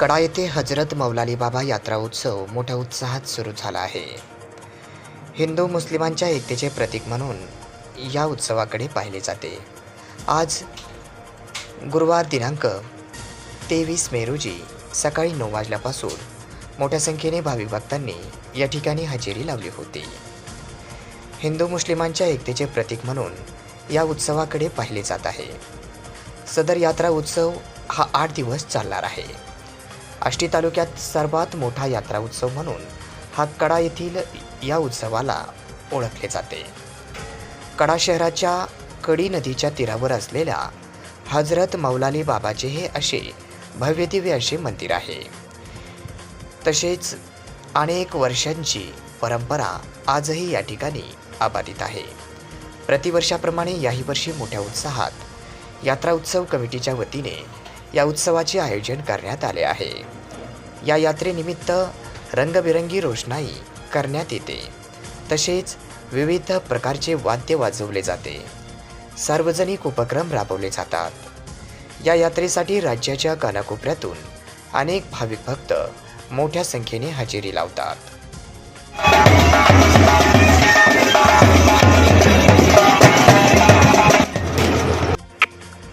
कडा येथे हजरत मौलाली बाबा यात्रा उत्सव मोठ्या उत्साहात सुरू झाला आहे. हिंदू मुस्लिमांच्या एकतेचे प्रतीक म्हणून या उत्सवाकडे पाहिले जाते. आज गुरुवार दिनांक तेवीस मे रोजी सकाळी नऊ वाजल्यापासून मोठ्या संख्येने भाविक भक्तांनी या ठिकाणी हजेरी लावली होती. हिंदू मुस्लिमांच्या एकतेचे प्रतीक म्हणून या उत्सवाकडे पाहिले जात आहे. सदर यात्रा उत्सव हा आठ दिवस चालणार आहे. आष्टी तालुक्यात सर्वात मोठा यात्रा उत्सव म्हणून हा कडा येथील या उत्सवाला ओळखले जाते. कडा शहराच्या कडी नदीच्या तीरावर असलेल्या हजरत मौलाली बाबाचे हे असे भव्यदिव्य असे मंदिर आहे. तसेच अनेक वर्षांची परंपरा आजही या ठिकाणी आबादित आहे. प्रतिवर्षाप्रमाणे याही वर्षी मोठ्या उत्साहात यात्रा उत्सव कमिटीच्या वतीने या उत्सवाचे आयोजन करण्यात आले आहे. या यात्रेनिमित्त रंगबिरंगी रोषणाई करण्यात येते. तसेच विविध प्रकारचे वाद्य वाजवले जाते. सार्वजनिक उपक्रम राबवले जातात. या यात्रेसाठी राज्याच्या कानाकोपऱ्यातून अनेक भाविक भक्त मोठ्या संख्येने हजेरी लावतात.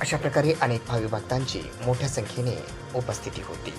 अशा प्रकारे अनेक भाविक भक्तांची मोठ्या संख्येने उपस्थिती होती.